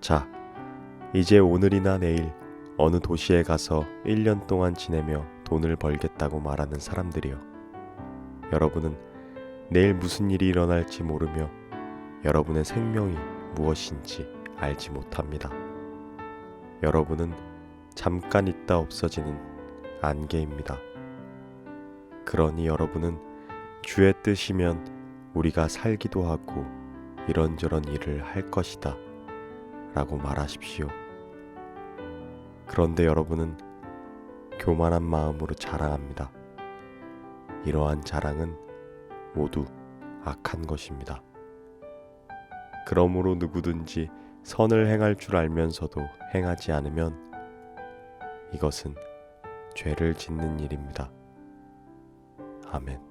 자, 이제 오늘이나 내일 어느 도시에 가서 1년 동안 지내며 돈을 벌겠다고 말하는 사람들이요. 여러분은 내일 무슨 일이 일어날지 모르며 여러분의 생명이 무엇인지 알지 못합니다. 여러분은 잠깐 있다 없어지는 안개입니다. 그러니 여러분은 주의 뜻이면 우리가 살기도 하고 이런저런 일을 할 것이다. 라고 말하십시오. 그런데 여러분은 교만한 마음으로 자랑합니다. 이러한 자랑은 모두 악한 것입니다. 그러므로 누구든지 선을 행할 줄 알면서도 행하지 않으면 이것은 죄를 짓는 일입니다. 아멘.